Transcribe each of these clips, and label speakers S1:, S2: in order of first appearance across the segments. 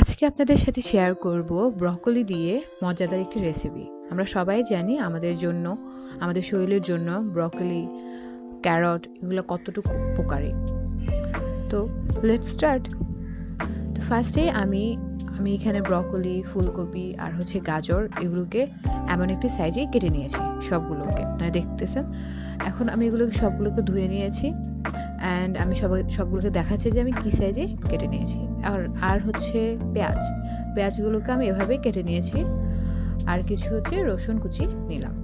S1: আজকে আপনাদের সাথে শেয়ার করব ব্রকলি দিয়ে মজাদার একটি রেসিপি আমরা সবাই জানি আমাদের জন্য, আমাদের শরীরের জন্য ব্রকলি ক্যারট এগুলো কতটুকু উপকারী। তো লেট স্টার্ট তো ফার্স্টে আমি আমি এখানে ব্রকলি, ফুলকপি আর হচ্ছে গাজর এগুলোকে এমন একটি সাইজে কেটে নিয়েছি সবগুলোকে। আপনারা দেখতেছেন, এখন আমি এগুলোকে সবগুলোকে ধুয়ে নিয়েছি অ্যান্ড আমি সব, সবগুলোকে দেখাচ্ছি যে আমি কী সাইজে কেটে নিয়েছি। আর আর হচ্ছে পেঁয়াজ, পেঁয়াজগুলোকে আমি এভাবে কেটে নিয়েছি আর কিছু হচ্ছে রসুন কুচি নিলাম।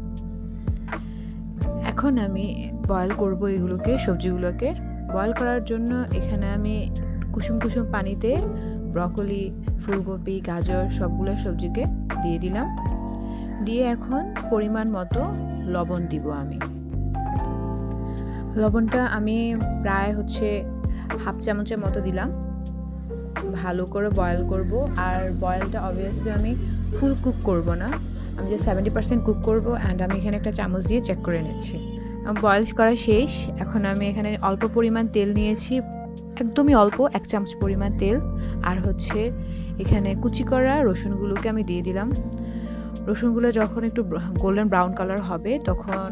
S1: এখন আমি বয়েল করব এগুলোকে, সবজিগুলোকে। বয়েল করার জন্য এখানে আমি কুসুম কুসুম পানিতে ব্রকলি, ফুলকপি, গাজর সবগুলো সবজিকে দিয়ে দিলাম। দিয়ে এখন পরিমাণ মতো লবণ দিব আমি। লবণটা আমি প্রায় হচ্ছে হাফ চামচের মতো দিলাম। ভালো করে বয়েল করব। আর বয়েলটা অবভিয়াসলি আমি ফুল কুক করব না। আমি যে সেভেন্টি পার্সেন্ট কুক করব অ্যান্ড আমি এখানে একটা চামচ দিয়ে চেক করে নিচ্ছি। বয়েল করা শেষ। এখন আমি এখানে অল্প পরিমাণ তেল নিয়েছি। একদমই অল্প এক চামচ পরিমাণ তেল, আর হচ্ছে এখানে কুচি করা রসুনগুলোকে আমি দিয়ে দিলাম। রসুনগুলো যখন একটু গোল্ডেন ব্রাউন কালার হবে, তখন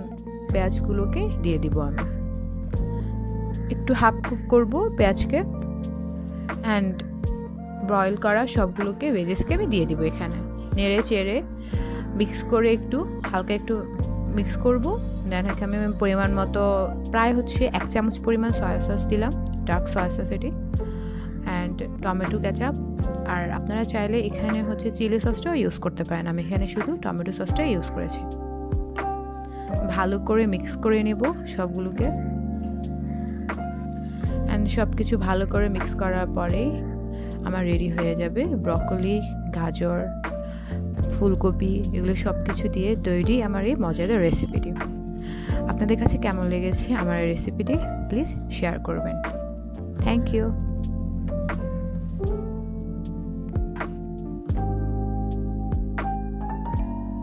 S1: পেঁয়াজগুলোকে দিয়ে দিব আমি। একটু হাফ কুক করব পেঁয়াজকে অ্যান্ড ব্রয়েল করা সবগুলোকে ভেজেসকে আমি দিয়ে দিব এখানে। নেড়ে চেড়ে মিক্স করে একটু, হালকা একটু মিক্স করব। দেন এখানে আমি পরিমাণ মতো, প্রায় হচ্ছে এক চামচ পরিমাণ সয়া সস দিলাম ডার্ক সয়া সস এটি অ্যান্ড টমেটো কেচাপ আর আপনারা চাইলে এখানে হচ্ছে চিলি সসটাও ইউজ করতে পারেন, আমি এখানে শুধু টমেটো সসটা ইউজ করেছি। ভালো করে মিক্স করে নেব সবগুলোকে অ্যান্ড সব কিছু ভালো করে মিক্স করার পরেই আমার রেডি হয়ে যাবে ব্রকলি গাজর, ফুলকপি, এগুলো সব কিছু দিয়ে তৈরি আমার এই মজাদার রেসিপিটি আপনাদের কাছে কেমন লেগেছে আমার রেসিপিটি প্লিজ শেয়ার করবেন। Thank you